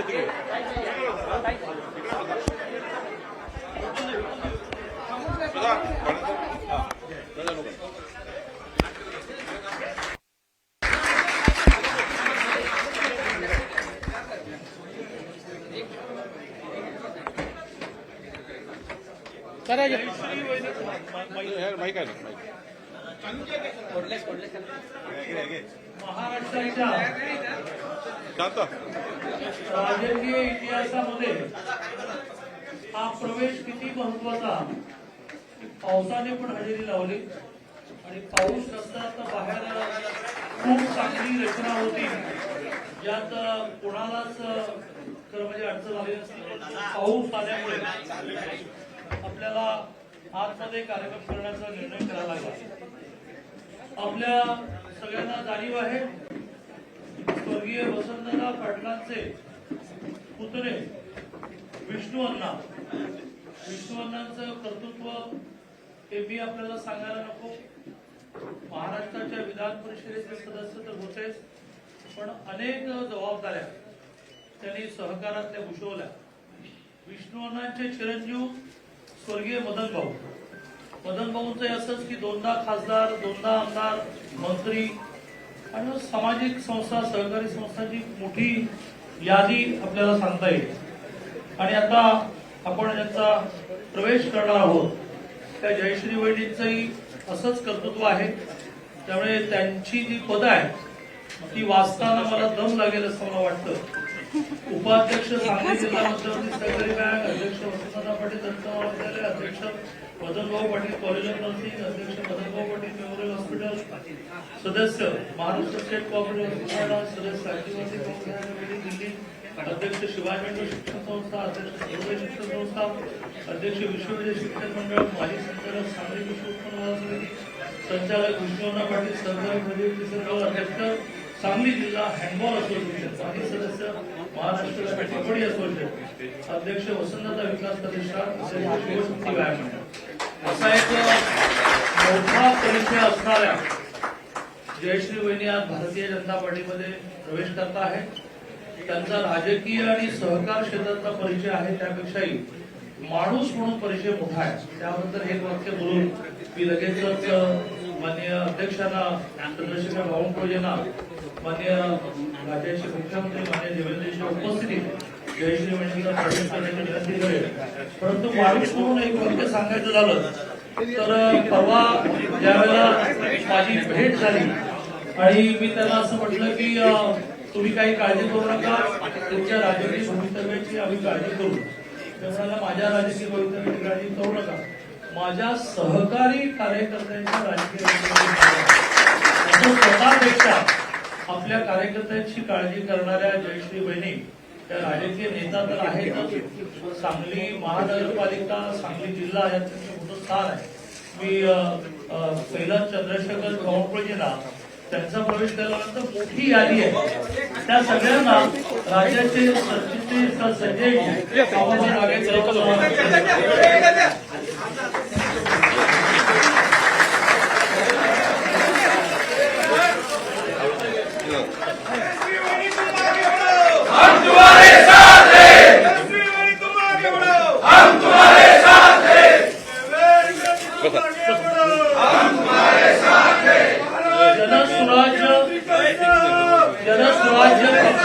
माहिती आहे ना महाराष्ट्राच्या शांत राजकीय इतिहासामध्ये हा प्रवेश किती महत्त्वाचा पावसाने पण हजेरी लावली. आणि पाऊस नसता तर बाहेर खूप चांगली रचना होती. ज्यात कोणालाच खरं म्हणजे अडचण आली नसती. पाऊस आल्यामुळे आपल्याला आतमध्ये कार्यक्रम करण्याचा निर्णय करावा लागला. आपल्या सगळ्यांना जाणीव आहे स्वर्गीय वसंतदादा पाटलांचे पुतणे विष्णू अण्णा. विष्णू अण्णांचं कर्तृत्व हे मी आपल्याला सांगायला नको. महाराष्ट्राच्या विधान परिषदेचे सदस्य तर होतेच पण अनेक जबाबदाऱ्या त्यांनी सहकारातल्या भूषवल्या. विष्णू अण्णांचे चिरंजीव स्वर्गीय मदन भाऊ. मदन भाऊंचं हे असंच की दोनदा खासदार दोनदा आमदार मंत्री आणि सामाजिक संस्था सहकारी संस्थांची मोठी यादी आपल्याला सांगता येईल. आणि आता आपण ज्यांचा प्रवेश करणार आहोत. त्या जयश्री वैदींचंही असंच कर्तृत्व आहे. त्यामुळे त्यांची जी पदं आहेत ती वाचताना मला दम लागेल असं मला वाटतं. उपाध्यक्ष सांगली जिल्हा मध्यवर्ती सहकारी बँक अध्यक्ष वसंतदादा पाटील दंत महाविद्यालय अध्यक्ष Madanbhau Patil college of nursing अध्यक्ष मदनभाऊ पाटील मेमोरियल हॉस्पिटल सदस्य महाराष्ट्र स्टेट कोऑपरेटिव्ह हॉस्पिटल सदस्य कमिटी दिल्ली अध्यक्ष शिवाजी शिक्षण संस्था अध्यक्ष सर्वोदय शिक्षण संस्था अध्यक्ष विश्वविद्यालय शिक्षण मंडळ माजी संचालक सांगली कृषी उत्पन्न बाजार समिती संचालक विष्णुअण्णा पाटील सहकारी खरेदी विसर्ग अध्यक्ष सांगली जिल्हा हँडबॉल असोसिएशन माजी सदस्य महाराष्ट्र कबड्डी असोसिएशन अध्यक्ष वसंतदा विकास प्रतिष्ठान शिवशक्ती व्यायाम मंडळ. असा एक मोठा परिचय असणाऱ्या जयश्री वहिनी आज भारतीय जनता पार्टीमध्ये प्रवेश करता आहे त्यांचा राजकीय आणि सहकार क्षेत्रातला परिचय आहे त्यापेक्षाही. माणूस म्हणून परिचय मोठा आहे. त्याबद्दल हे वाक्य बोलून मी लगेचच माननीय अध्यक्षांना चंद्रशेखर बावनकुळेंना माननीय राज्याचे मुख्यमंत्री माननीय देवेंद्रजीच्या उपस्थितीत जयश्री मंडळीला प्रवेश करण्याची विनंती करेल. परंतु माणूस म्हणून एक वाक्य सांगायचं झालं तर परवा ज्यावेळेला माझी भेट झाली आणि मी त्यांना असं म्हटलं की तुम्ही काही काळजी करू नका. तुमच्या राजकीय भवितव्याची आम्ही काळजी करू. ते माझ्या राजकीय भवितव्याची काळजी करू नका. माझ्या सहकारी कार्यकर्त्यांच्या राजकीय स्वतःपेक्षा आपल्या कार्यकर्त्यांची काळजी करणाऱ्या जयश्री बहिणी त्या राजकीय नेता तर आहेतच. सांगली महानगरपालिका सांगली जिल्हा याचं मोठं स्थान आहे. मी पहिला चंद्रशेखर बावनकुळेजींना त्यांचा प्रवेश केल्यानंतर मोठी यादी आहे. त्या सगळ्यांना राज्याचे सरचिटणीस संजय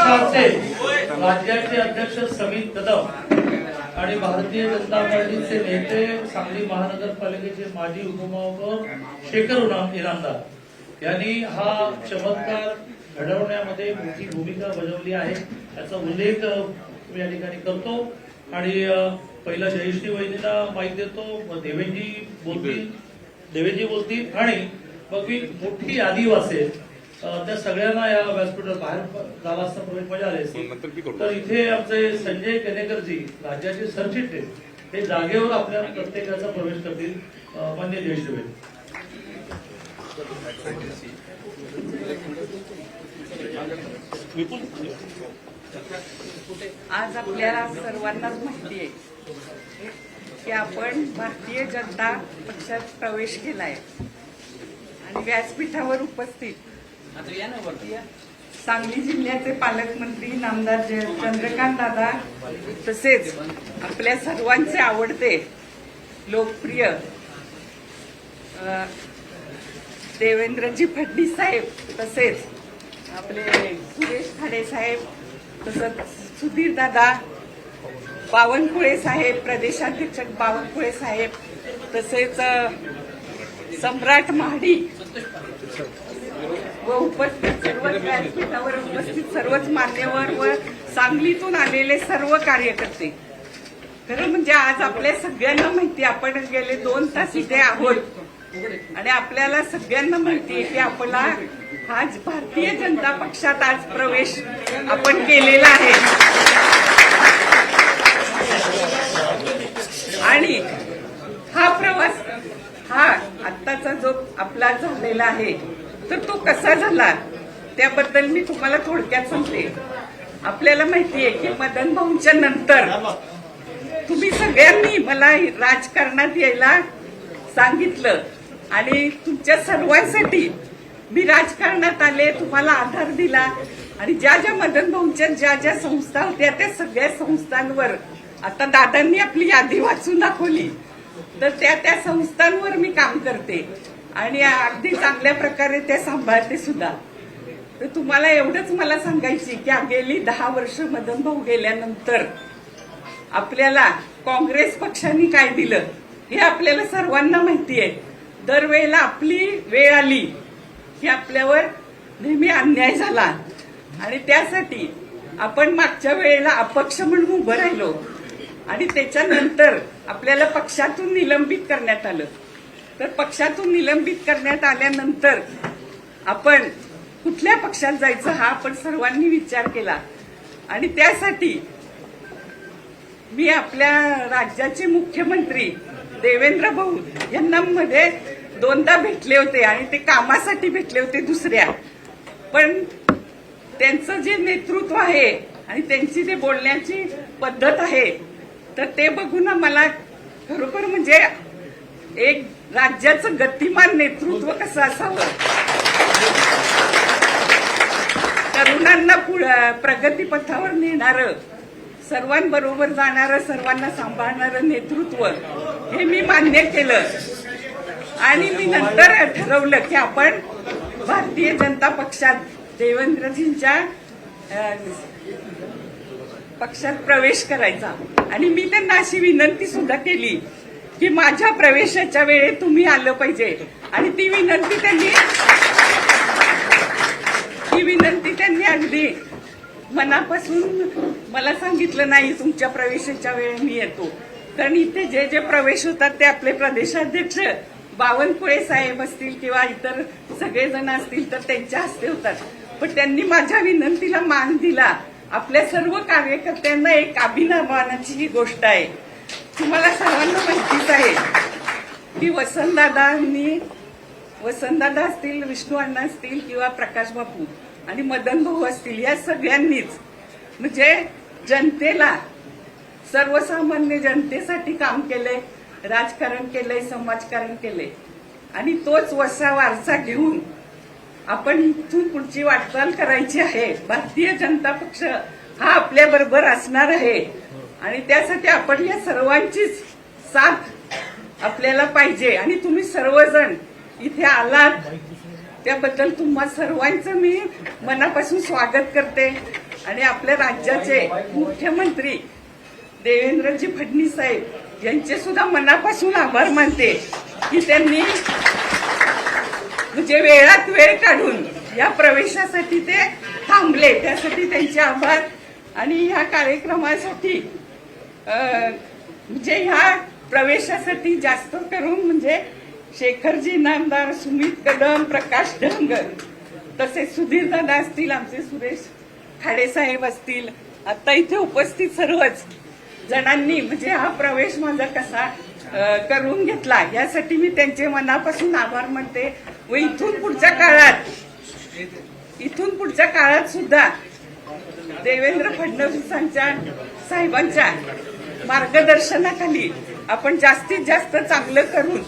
पक्षाचे राज्याचे अध्यक्ष समित कदम आणि भारतीय जनता पार्टीचे नेते सांगली महानगरपालिकेचे माजी उपमहापौर शेखर इनामदार यांनी हा चमत्कार घडवण्यामध्ये मोठी भूमिका बजावली आहे. याचा उल्लेख मी या ठिकाणी करतो. आणि पहिला जयश्री वहिनीला माहिती देतो देवेंजी बोलतील. देवेंजी बोलतील आणि मग मी मोठी यादी त्या सगळ्यांना या व्यासपीठावर बाहेर झाला असता प्रवेश मजा आली. तर इथे आमचे संजय केनेकरजी राज्याचे सरचिटणीस हे जागेवर आपल्या प्रत्येकाचा प्रवेश करतील मान्य विपुल आज आपल्याला सर्वांनाच माहिती आहे की आपण भारतीय जनता पक्षात प्रवेश केलाय. आणि व्यासपीठावर उपस्थित सांगली जिल्ह्याचे पालकमंत्री नामदार चंद्रकांत दादा तसेच आपल्या सर्वांचे आवडते लोकप्रिय देवेंद्रजी फडणीस साहेब तसेच आपले सुरेश खाडे साहेब तसंच सुधीर दादा बावनकुळे साहेब प्रदेशाध्यक्ष बावनकुळे साहेब तसेच सम्राट महाडी व उपस्थित सर्व व्यासपीठावर उपस्थित सर्वच मान्यवर व सांगलीतून आलेले सर्व कार्यकर्ते. खरं म्हणजे आज आपल्या सगळ्यांना माहिती आपण गेले दोन तास इथे आहोत. आणि आपल्याला सगळ्यांना माहिती आहे की आपला आज भारतीय जनता पक्षात आज प्रवेश आपण केलेला आहे. आणि हा प्रवास हा आत्ताचा जो आपला झालेला आहे तर तो कसा झाला? त्याबद्दल मी तुम्हाला थोडक्यात सांगते. आपल्याला माहिती आहे की मदन भाऊंच्या नंतर तुम्ही सगळ्यांनी मला राजकारणात यायला सांगितलं. आणि तुमच्या सर्वांसाठी मी राजकारणात आले तुम्हाला आधार दिला. आणि ज्या ज्या मदन भाऊंच्या ज्या ज्या संस्था होत्या त्या सगळ्या संस्थांवर आता दादांनी आपली यादी वाचून दाखवली. तर त्या त्या संस्थांवर मी काम करते. आणि अगदी चांगल्या प्रकारे ते सांभाळते सुद्धा. तर तुम्हाला एवढंच मला सांगायची की गेली दहा वर्ष मदन भाऊ गेल्यानंतर आपल्याला काँग्रेस पक्षाने काय दिलं हे आपल्याला सर्वांना माहिती आहे. दरवेळेला आपली वेळ आली की आपल्यावर नेहमी अन्याय झाला. आणि त्यासाठी आपण मागच्या वेळेला अपक्ष म्हणून उभं राहिलो. आणि त्याच्यानंतर आपल्याला पक्षातून निलंबित करण्यात आलं. तर पक्षातून निलंबित करण्यात आल्यानंतर आपण कुठल्या पक्षात जायचं हा आपण सर्वांनी विचार केला. आणि त्यासाठी मी आपल्या राज्याचे मुख्यमंत्री देवेंद्र भाऊ यांना मध्ये दोनदा भेटले होते आणि ते कामासाठी भेटले होते दुसऱ्या. पण त्यांचं जे नेतृत्व आहे आणि त्यांची जे बोलण्याची पद्धत आहे तर ते बघून मला खरोखर म्हणजे एक राज्याचं गतिमान नेतृत्व कसं असावं? तरुणांना प्रगतीपथावर नेणारं सर्वांबरोबर जाणारं सर्वांना सांभाळणारं नेतृत्व हे मी मान्य केलं. आणि मी नंतर ठरवलं की आपण भारतीय जनता पक्षात देवेंद्रजींच्या पक्षात प्रवेश करायचा. आणि मी त्यांना अशी विनंती सुद्धा केली की माझ्या प्रवेशाच्या वेळेत तुम्ही आलं पाहिजे. आणि ती विनंती त्यांनी ती विनंती त्यांनी अगदी मनापासून मला सांगितलं नाही तुमच्या प्रवेशाच्या वेळी मी येतो. कारण इथे जे जे प्रवेश होतात ते आपले प्रदेशाध्यक्ष बावनकुळे साहेब असतील किंवा इतर सगळेजण असतील तर त्यांच्या हस्ते होतात. पण त्यांनी माझ्या विनंतीला मान दिला. आपल्या सर्व कार्यकर्त्यांना एक अभिनवानाची ही गोष्ट आहे. तुम्हाला सर्वांना माहितीच आहे की वसंतदादांनी वसंतदादा असतील विष्णू अण्णा असतील किंवा प्रकाश बापू आणि मदन भाऊ असतील या सगळ्यांनीच म्हणजे जनतेला सर्वसामान्य जनतेसाठी काम केलंय राजकारण केलंय समाजकारण केलंय. आणि तोच वसा वारसा घेऊन आपण इथून पुढची वाटचाल करायची आहे. भारतीय जनता पक्ष हा आपल्याबरोबर असणार आहे. आणि त्यासाठी आपण या सर्वांचीच साथ आपल्याला पाहिजे. आणि तुम्ही सर्वजण इथे आलात त्याबद्दल तुम्हा सर्वांचं मी मनापासून स्वागत करते. आणि आपल्या राज्याचे मुख्यमंत्री देवेंद्रजी फडणवीस साहेब यांचे सुद्धा मनापासून आभार मानते की त्यांनी म्हणजे वेळात वेळ काढून या प्रवेशासाठी ते थांबले. त्यासाठी त्यांचे आभार. आणि ह्या कार्यक्रमासाठी म्हणजे ह्या प्रवेशासाठी जास्त करून म्हणजे शेखरजी नामदार सुमित कदम प्रकाश ढंग तसेच सुधीर दादा असतील आमचे सुरेश खाडेसाहेब असतील आता इथे उपस्थित सर्वच जणांनी म्हणजे हा प्रवेश माझा कसा करून घेतला यासाठी मी त्यांचे मनापासून आभार मानते. व इथून पुढच्या काळात इथून पुढच्या काळात सुद्धा देवेंद्र फडणवीसांच्या साहेबांच्या मार्गदर्शनाखाली आपण जास्तीत जास्त चांगलं करून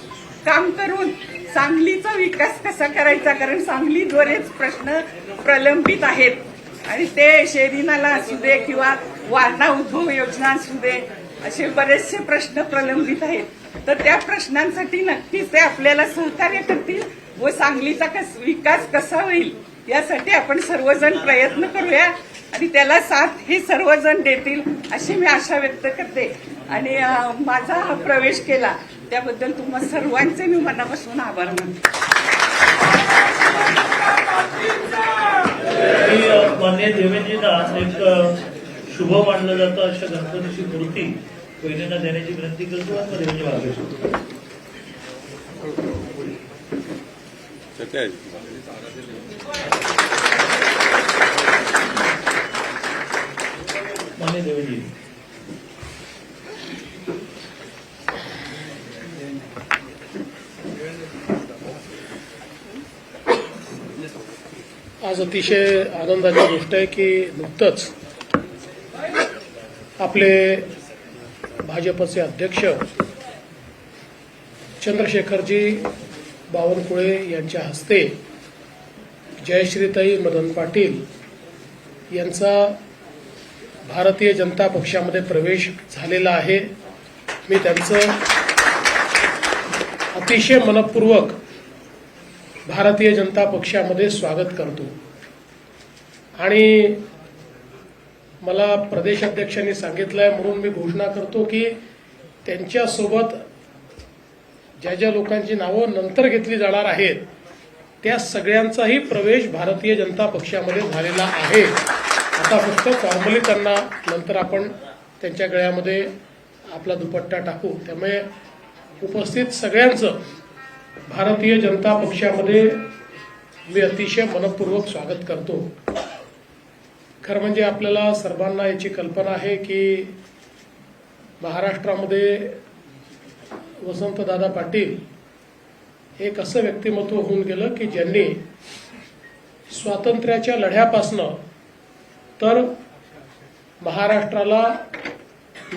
काम करून सांगलीचा विकास कसा करायचा? कारण सांगलीद्वारेच प्रश्न प्रलंबित आहेत. आणि ते शेरीनाला असू दे किंवा वारणा उद्भव योजना असू दे असे बरेचसे प्रश्न प्रलंबित आहेत. तर त्या प्रश्नांसाठी नक्कीच ते आपल्याला सहकार्य करतील व सांगलीचा कस विकास कसा होईल यासाठी आपण सर्वजण प्रयत्न करूया. आणि त्याला साथ हे सर्वजण देतील अशी मी आशा व्यक्त करते. आणि माझा हा प्रवेश केला त्याबद्दल तुम्हा सर्वांचे मी मनापासून आभार मानते. मान्य देवेंद्रजींना एक शुभ मानलं जातं अशा गणपतीची मूर्ती बहिणींना देण्याची विनंती करतो आणि देवेंद्र आहे मान्य आज अतिशय आनंदाची गोष्ट आहे की नुकतंच आपले भाजपचे अध्यक्ष चंद्रशेखरजी बावनकुळे यांच्या हस्ते जयश्रीताई मदन पाटील यांचा भारतीय जनता पक्षामध्ये प्रवेश झालेला आहे. मी त्यांचं अतिशय मनपूर्वक भारतीय जनता पक्षामध्ये स्वागत करतो. आणि मला प्रदेश अध्यक्षांनी आहे म्हणून मी घोषणा करतो की त्यांच्यासोबत ज्या ज्या लोकांची नावं नंतर घेतली जाणार आहेत त्या सगळ्यांचाही प्रवेश भारतीय जनता पक्षामध्ये झालेला आहे. आता फक्त फॉर्मली त्यांना नंतर आपण त्यांच्या गळ्यामध्ये आपला दुपट्टा टाकू. त्यामुळे उपस्थित सगळ्यांचं भारतीय जनता पक्षामध्ये मी अतिशय मनपूर्वक स्वागत करतो. खरं म्हणजे आपल्याला सर्वांना याची कल्पना आहे की महाराष्ट्रामध्ये वसंतदादा पाटील एक असं व्यक्तिमत्व होऊन गेलं की ज्यांनी स्वातंत्र्याच्या लढ्यापासनं तर महाराष्ट्राला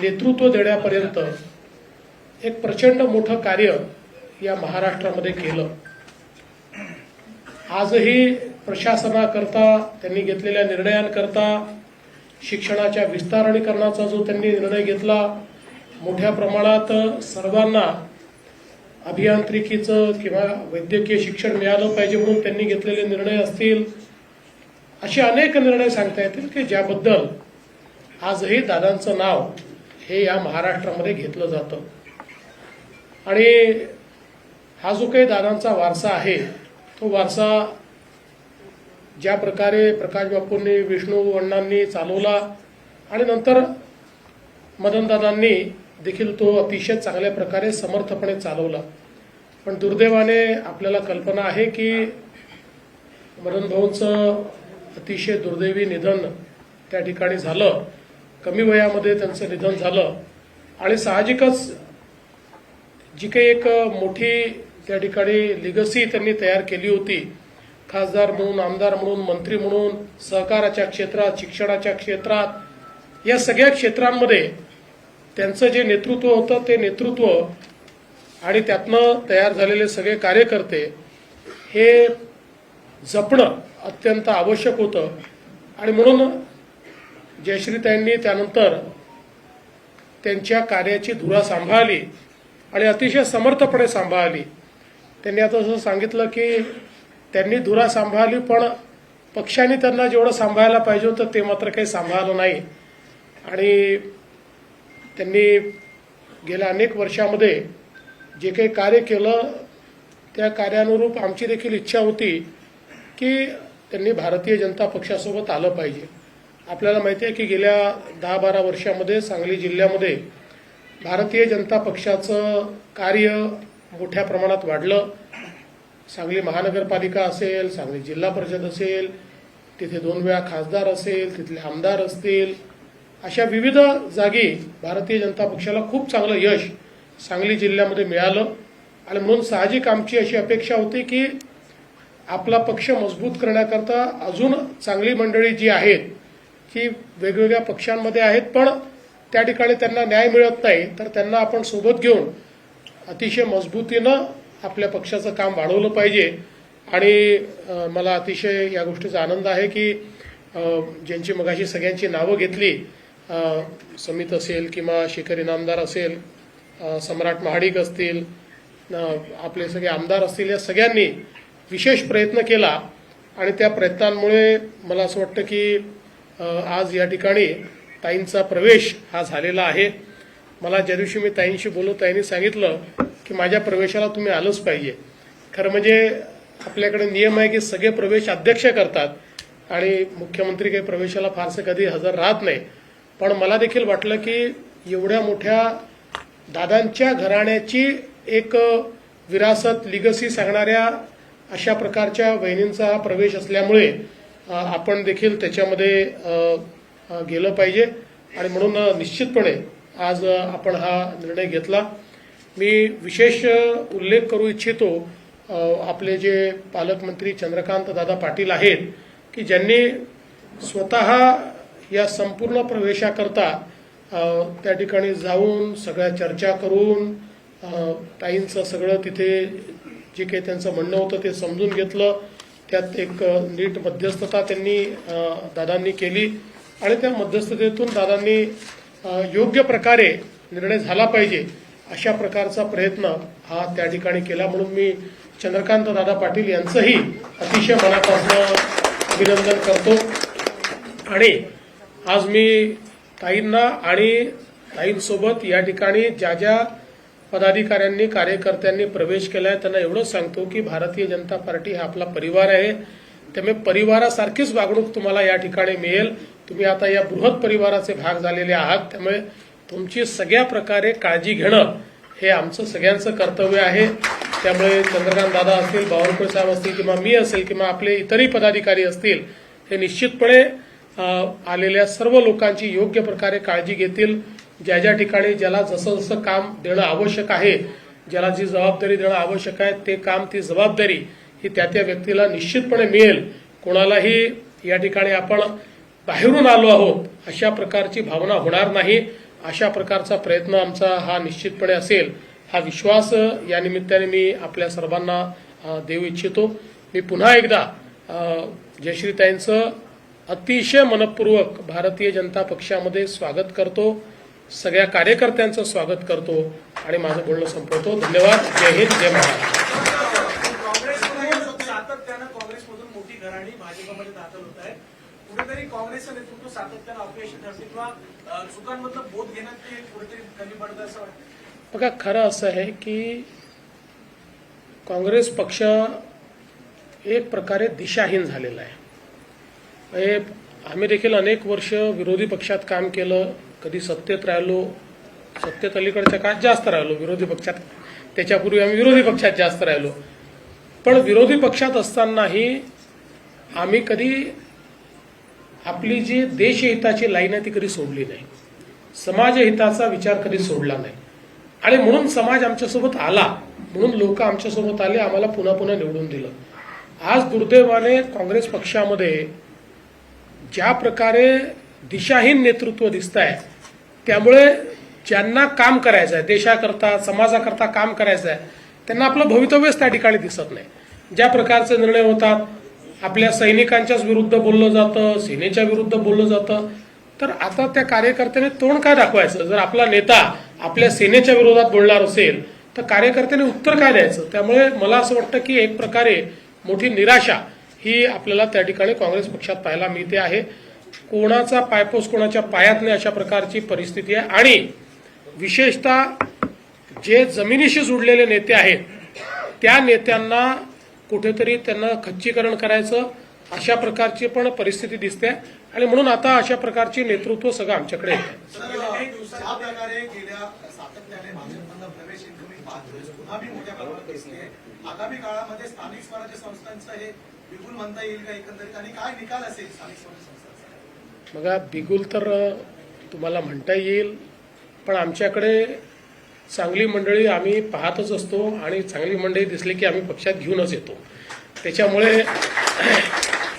नेतृत्व देण्यापर्यंत एक प्रचंड मोठं कार्य या महाराष्ट्रामध्ये केलं. आजही प्रशासनाकरता त्यांनी घेतलेल्या निर्णयांकरता शिक्षणाच्या विस्तारणीकरणाचा जो त्यांनी निर्णय घेतला मोठ्या प्रमाणात सर्वांना अभियांत्रिकीचं किंवा वैद्यकीय शिक्षण मिळालं पाहिजे म्हणून त्यांनी घेतलेले निर्णय असतील असे अनेक निर्णय सांगता येतील की ज्याबद्दल आजही दादांचं नाव हे या महाराष्ट्रामध्ये घेतलं जातं. आणि हा जो काही दादांचा वारसा आहे तो वारसा ज्या प्रकारे प्रकाश बापूंनी विष्णू अण्णांनी चालवला आणि नंतर मदनदादांनी देखील तो अतिशय चांगल्या प्रकारे समर्थपणे चालवला. पण दुर्दैवाने आपल्याला कल्पना आहे की मदन भाऊंचं अतिशय दुर्दैवी निधन त्या ठिकाणी झालं. कमी वयामध्ये त्यांचं निधन झालं. आणि साहजिकच जी काही एक मोठी त्या ठिकाणी लिगसी त्यांनी तयार केली होती. खासदार म्हणून आमदार म्हणून मंत्री म्हणून सहकाराच्या क्षेत्रात शिक्षणाच्या क्षेत्रात या सगळ्या क्षेत्रांमध्ये त्यांचं जे नेतृत्व होतं ते नेतृत्व आणि त्यातनं तयार झालेले सगळे कार्यकर्ते हे जपणं अत्यंत आवश्यक होतं. आणि म्हणून जयश्रीताईंनी त्यानंतर त्यांच्या कार्याची धुरा सांभाळली आणि अतिशय समर्थपणे सांभाळली. त्यांनी आता असं सांगितलं की त्यांनी धुरा सांभाळली पण पक्षाने त्यांना जेवढं सांभाळायला पाहिजे होतं ते मात्र काही सांभाळलं नाही. आणि त्यांनी गेल्या अनेक वर्षामध्ये जे काही कार्य केलं त्या कार्यानुरूप आमची देखील इच्छा होती की त्यांनी भारतीय जनता पक्षासोबत आलं पाहिजे. आपल्याला माहिती आहे की गेल्या दहा बारा वर्षामध्ये सांगली जिल्ह्यामध्ये भारतीय जनता पक्षाचं कार्य मोठ्या प्रमाणात वाढलं. सांगली महानगरपालिका असेल सांगली जिल्हा परिषद असेल तिथे दोन वेळा खासदार असेल तिथले आमदार असतील अशा विविध जागी भारतीय जनता पक्षाला खूप चांगलं यश सांगली जिल्ह्यामध्ये मिळालं. आणि म्हणून साहजिक आमची अशी अपेक्षा होती की आपला पक्ष मजबूत करण्याकरता अजून चांगली मंडळी जी आहेत ती वेगवेगळ्या पक्षांमध्ये आहेत पण त्या ठिकाणी त्यांना न्याय मिळत नाही तर त्यांना आपण सोबत घेऊन अतिशय मजबूतीनं आपल्या पक्षाचं काम वाढवलं पाहिजे. आणि मला अतिशय या गोष्टीचा आनंद आहे की ज्यांची मगाशी सगळ्यांची नावं घेतली समित असेल किंवा शेखर इनामदार असेल सम्राट महाडिक असतील आपले सगळे आमदार असतील या सगळ्यांनी विशेष प्रयत्न केला आणि त्या प्रयत्नांमुळे मला असं वाटतं की आज या ठिकाणी ताईंचा प्रवेश हा झालेला आहे. मला ज्या दिवशी मी ताईंशी बोललो ताईंनी सांगितलं की माझ्या प्रवेशाला तुम्ही आलंच पाहिजे. खरं म्हणजे आपल्याकडे नियम आहे की सगळे प्रवेश अध्यक्ष करतात आणि मुख्यमंत्री काही प्रवेशाला फारसं कधी हजर राहत नाही. पण मला देखील वाटलं की एवढ्या मोठ्या दादांच्या घराण्याची एक विरासत लिगसी सांगणाऱ्या अशा प्रकारच्या वहिनींचा हा प्रवेश असल्यामुळे आपण देखील त्याच्यामध्ये गेलं पाहिजे. आणि म्हणून निश्चितपणे आज आपण हा निर्णय घेतला. मी विशेष उल्लेख करू इच्छितो आपले जे पालकमंत्री चंद्रकांत दादा पाटील आहेत की ज्यांनी स्वतः या संपूर्ण प्रवेशाकरता त्या ठिकाणी जाऊन सगळ्या चर्चा करून ताईंचं सगळं तिथे जे काही त्यांचं म्हणणं होतं ते समजून घेतलं. त्यात एक नीट मध्यस्थता त्यांनी दादांनी केली. आणि त्या मध्यस्थतेतून दादांनी योग्य प्रकारे निर्णय झाला पाहिजे अशा प्रकारचा प्रयत्न हा त्या ठिकाणी केला म्हणून मी चंद्रकांत दादा पाटील यांचंही अतिशय मनापासून अभिनंदन करतो. आणि आज मी ताईंना आणि ताईंसोबत या ठिकाणी ज्या ज्या पदाधिकाऱ्यांनी कार्यकर्त्यांनी प्रवेश केलाय. त्यांना एवढंच सांगतो की भारतीय जनता पार्टी हा आपला परिवार आहे. त्यामुळे परिवारासारखीच वागणूक तुम्हाला या ठिकाणी मिळेल. तुम्ही आता या बृहत परिवाराचे भाग झालेले आहात. त्यामुळे तुमची सगळ्या प्रकारे काळजी घेणं हे आमचं सगळ्यांचं कर्तव्य आहे. त्यामुळे चंद्रकांत दादा असतील बावनकुळे साहेब असतील किंवा मी असेल किंवा आपले इतरही पदाधिकारी असतील हे निश्चितपणे आलेल्या सर्व लोकांची योग्य प्रकारे काळजी घेतील. ज्या ज्या ठिकाणी ज्याला जसं जसं काम देणं आवश्यक आहे ज्याला जी जबाबदारी देणं आवश्यक आहे ते काम ती जबाबदारी ही त्या त्या व्यक्तीला निश्चितपणे मिळेल. कोणालाही या ठिकाणी आपण बाहेरून आलो आहोत अशा प्रकारची भावना होणार नाही. अशा प्रकारचा प्रयत्न आमचा हा निश्चितपणे असेल. हा विश्वास या निमित्ताने मी आपल्या सर्वांना देऊ इच्छितो. मी पुन्हा एकदा जयश्रीताईंचं अतिशय मनपूर्वक भारतीय जनता पक्षामध्ये स्वागत करतो. सगळ्या कार्यकर्त्यांचं स्वागत करतो आणि माझं बोलणं संपवतो. धन्यवाद. जय हिंद जय महाराष्ट्र. आहे कुठेतरी काँग्रेसचं नेतृत्व सातत्यानं अपयशी ठरते किंवा चुकांमधलं बोध घेण्यात ते कुठेतरी कमी असं वाटतं बघा खरं असं आहे की काँग्रेस पक्ष एक प्रकारे दिशाहीन झालेला आहे. म्हणजे आम्ही देखील अनेक वर्ष विरोधी पक्षात काम केलं. कधी सत्तेत राहिलो सत्तेत अलीकडच्या काळात जास्त राहिलो विरोधी पक्षात. त्याच्यापूर्वी आम्ही विरोधी पक्षात जास्त राहिलो. पण विरोधी पक्षात असतानाही आम्ही कधी आपली जी देशहिताची लाईन आहे ती कधी सोडली नाही. समाजहिताचा विचार कधी सोडला नाही. आणि म्हणून समाज आमच्यासोबत आला. म्हणून लोक आमच्यासोबत आले आम्हाला पुन्हा पुन्हा निवडून दिलं. आज दुर्दैवाने काँग्रेस पक्षामध्ये ज्या प्रकारे दिशाहीन नेतृत्व दिसत आहे त्यामुळे ज्यांना काम करायचं आहे देशाकरता समाजाकरता काम करायचं आहे त्यांना आपलं भवितव्यच त्या ठिकाणी दिसत नाही. ज्या प्रकारचे निर्णय होतात आपल्या सैनिकांच्याच विरुद्ध बोललं जातं सेनेच्या विरुद्ध बोललं जातं तर आता त्या कार्यकर्त्याने तोंड काय दाखवायचं? जर आपला नेता आपल्या सेनेच्या विरोधात बोलणार असेल तर कार्यकर्त्याने उत्तर काय द्यायचं? त्यामुळे मला असं वाटतं की एक प्रकारे मोठी निराशा ही आपल्याला त्या ठिकाणी काँग्रेस पक्षात पाहायला मिळते आहे. कोणाचा पायपोस कोणाच्या पायात नाही अशा प्रकारची परिस्थिती आहे. आणि विशेषतः जे जमिनीशी जुडलेले नेते आहेत त्या नेत्यांना कुठेतरी त्यांना खच्चीकरण करायचं अशा प्रकारची पण परिस्थिती दिसते. आणि म्हणून आता अशा प्रकारची नेतृत्व सगळं आमच्याकडे येतं बघा बिगुल तर तुम्हाला म्हणता येईल पण आमच्याकडे चांगली मंडळी आम्ही पाहतच असतो आणि चांगली मंडळी दिसली की आम्ही पक्षात घेऊनच येतो. त्याच्यामुळे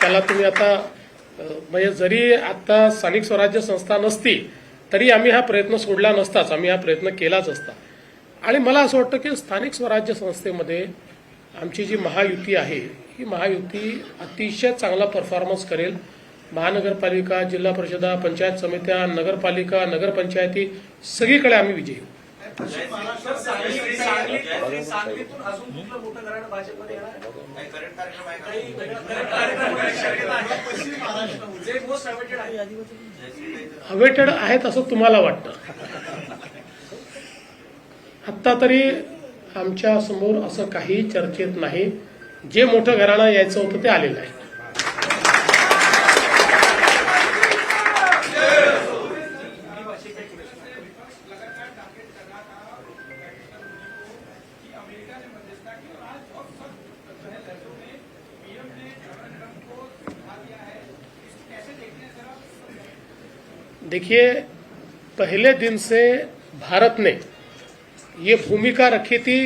त्याला तुम्ही आता म्हणजे जरी आता स्थानिक स्वराज्य संस्था नसती तरी आम्ही हा प्रयत्न सोडला नसताच आम्ही हा प्रयत्न केलाच असता. आणि मला असं वाटतं की स्थानिक स्वराज्य संस्थेमध्ये आमची जी महायुती आहे ही महायुती अतिशय चांगला परफॉर्मन्स करेल. महानगरपालिका जिल्हा परिषदा पंचायत समित्या नगरपालिका नगरपंचायती सगळीकडे आम्ही विजयी हवेटेड अवेटेड आहेत असं तुम्हाला वाटतं? आत्ता तरी आमच्यासमोर असं काही चर्चेत नाही. जे मोठं घराणं यायचं होतं ते आलेलं आहे. देखिए, पहले दिन से भारत ने ये भूमिका रखी थी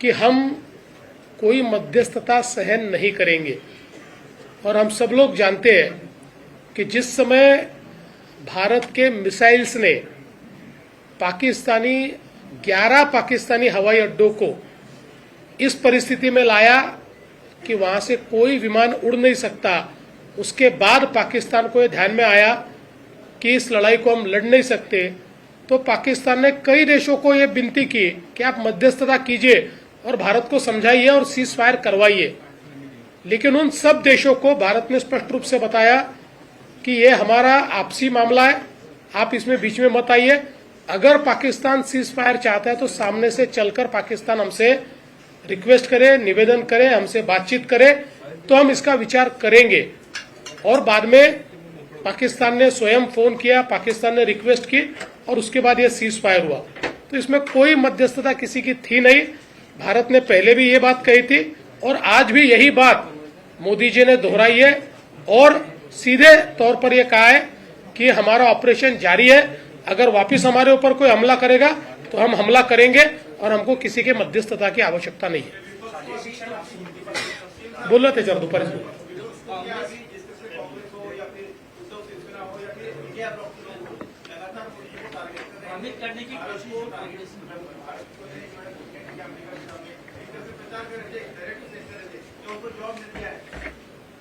कि हम कोई मध्यस्थता सहन नहीं करेंगे। और हम सब लोग जानते हैं कि जिस समय भारत के मिसाइल्स ने पाकिस्तानी 11 पाकिस्तानी हवाई अड्डों को इस परिस्थिति में लाया कि वहाँ से कोई विमान उड़ नहीं सकता, उसके बाद पाकिस्तान को यह ध्यान में आया कि इस लड़ाई को हम लड़ नहीं सकते। तो पाकिस्तान ने कई देशों को यह विनती की कि आप मध्यस्थता कीजिए और भारत को समझाइए और सीज फायर करवाइए। लेकिन उन सब देशों को भारत ने स्पष्ट रूप से बताया कि ये हमारा आपसी मामला है, आप इसमें बीच में मत आइए। अगर पाकिस्तान सीज फायर चाहता है तो सामने से चलकर पाकिस्तान हमसे रिक्वेस्ट करे, निवेदन करे, हमसे बातचीत करे तो हम इसका विचार करेंगे। और बाद में पाकिस्तान ने स्वयं फ़ोन किया, पाकिस्तान ने रिक्वेस्ट की और उसके बाद यह सीज फायर हुआ। तो इसमें कोई मध्यस्थता किसी की थी नहीं। भारत ने पहले भी ये बात कही थी और आज भी यही बात मोदी जी ने दोहराई है और सीधे तौर पर यह कहा है कि हमारा ऑपरेशन जारी है। अगर वापिस हमारे ऊपर कोई हमला करेगा तो हम हमला करेंगे और हमको किसी के मध्यस्थता की आवश्यकता नहीं है। बोललो त्याच्यावर दुपारीच बोललो.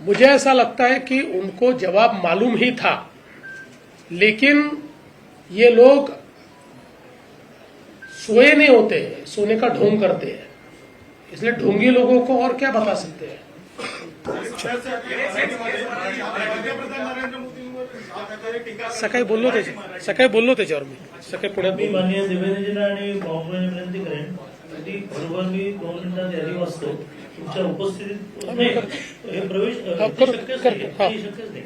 मुझे ऐसा लगता है कि उनको जवाब मालूम ही था लेकिन ये लोग सोए नहीं होते सोने का ढोंग करते हैं। इसलिए ढोंगी लोगों को और क्या बता सकते हैं? सकाळी बोललो त्याच्या सकाळी बोललो त्याच्यावर मी सकाळी पुण्यात मी. माननीय देवेंद्रजींना आणि भाऊबंदांना विनंती करेन की बरोबर मी दोन मिनिटात यादी वाचतो तुमच्या उपस्थितीत नाही हे प्रवेश करू- शक्यच करू. नाही शक्यच नाही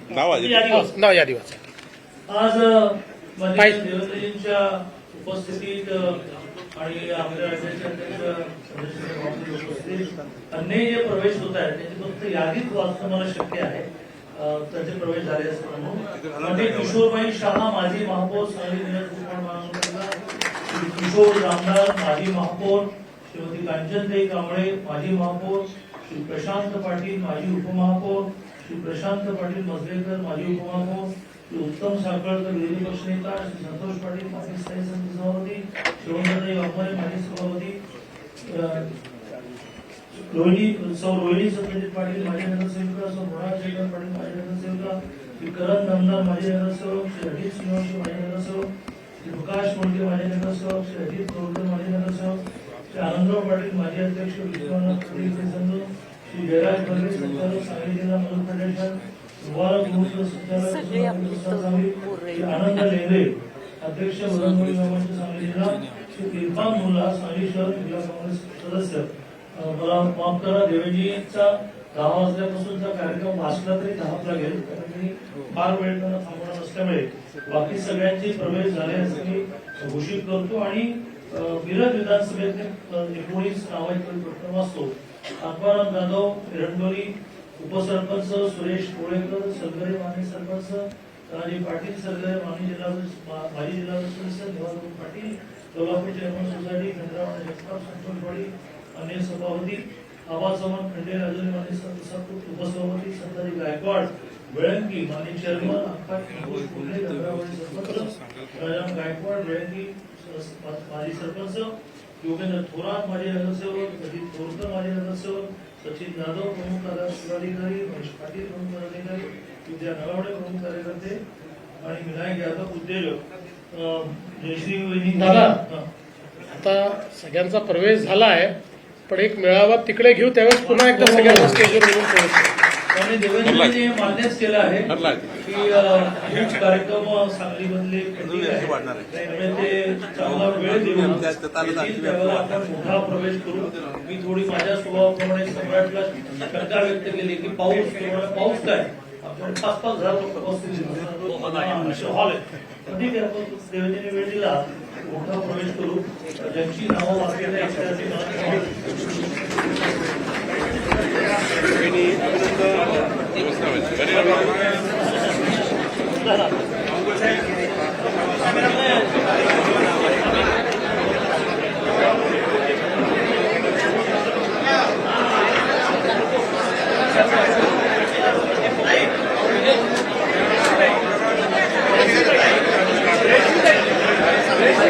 नाव यादी वाचा आज माननीय. देवेंद्रजींच्या उपस्थितीत आणि आपल्या राज्याचे अध्यक्ष चंद्रशेखर बावनकुळे उपस्थितीत अन्य जे प्रवेश होत आहेत त्याची फक्त यादीत वाचणं मला शक्य आहे त्यांचे प्रवेश झाले म्हणून. म्हणजे किशोरबाई शहा माजी महापौर सांगली महानगरपालिका किशोर रामदास माजी महापौर श्रीमती कांचनताई कांबळे माजी महापौर श्री प्रशांत पाटील माजी उपमहापौर श्री प्रशांत पाटील मसलेकर माजी उपमहापौर श्री उत्तम साखळकर विरोधी पक्षनेता श्री संतोष पाटील माजी स्थायी समिती सभापती शिवंतताई वाघमारे माजी सभापती रोहिणी सौ रोहिणी सत्यजित पाटील माजी नगरसेविका सौ मृणाल शेखर पाटील माजी नगरसेविका श्री करण नंदन माजी नगरसेवक श्री अजित श्रीनिवासी माजी नगरसेवक श्री प्रकाश मोडके माजी नगरसेवक श्री अजित कोरकर माजी नगरसेवक श्री आनंदराव पाटील माजी अध्यक्ष विश्वनाथ संघ श्री जयराज बर्वे संचालक सांगली जिल्हा मदत फेडरेशन मुबारक मुहूर्त संचालक आनंद लेंगरे अध्यक्ष बजरंगबली गावांचे सांगली जिल्हा श्री इरफान मुल्ला सांगली शहर जिल्हा काँग्रेस सदस्य. मला माफ करा देवेंजीचा दहा वाजल्यापासूनचा कार्यक्रम वाचला तरी दहा लागेल. कारण मी फार वेळ त्यांना थांबवणार नसल्यामुळे बाकी सगळ्यांचे प्रवेश झाले असं मी घोषित करतो आणि अं, मिरज विधानसभेतले एकोणीस नावाचे प्रश्न वाचतो. आत्माराम जाधव एरंडोली उपसरपंच सुरेश कोळेकर सरगरे माने सरपंच राजे पाटील सरगरे माजी जिल्हा माजी जिल्हा परिषद सदस्य निवास पाटील कोल्हापूर चेअरमन सोसायटी खंडराव जगताप संतोषवाडी अन्य सभापती आबा चव्हाण खंडे राजूरी माने सभापती उपसभापती संताजी गायकवाड बेळंकी माने चेअरमन अक्का घोष सरपंच राजाराम गायकवाड स- माजी सरपंच योगेंद्र थोरात माजी नगरसेवक अजित थोरकर माजी नगरसेवक सचिन जाधव प्रमुख पदाधिकारी महेश पाटील प्रमुख पदाधिकारी विद्या नलावडे प्रमुख कार्यकर्ते आणि विनायक यादव उद्योजक. जयश्री दादा. आता सगळ्यांचा प्रवेश झाला आहे पण एक मेळावा तिकडे घेऊ त्यावेळेस पुन्हा एकदा सगळ्यांना स्टेजवर आणि देवेंद्रजींनी हे मान्यच केलं आहे की हेच कार्यक्रम सांगलीमधले. त्यामुळे ते चांगला वेळ देऊन मोठा प्रवेश करू. मी थोडी माझ्या स्वभावाप्रमाणे सम्राटला शंका व्यक्त केली की पाऊस पाऊस काय? देवेंद्र वेळीला मोठा प्रवेश करू ज्यांची नावं वाचलेल्या ऐतिहासिक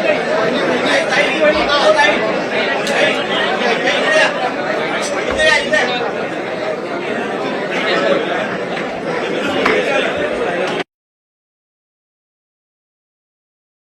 tay tay tay tay tay tay tay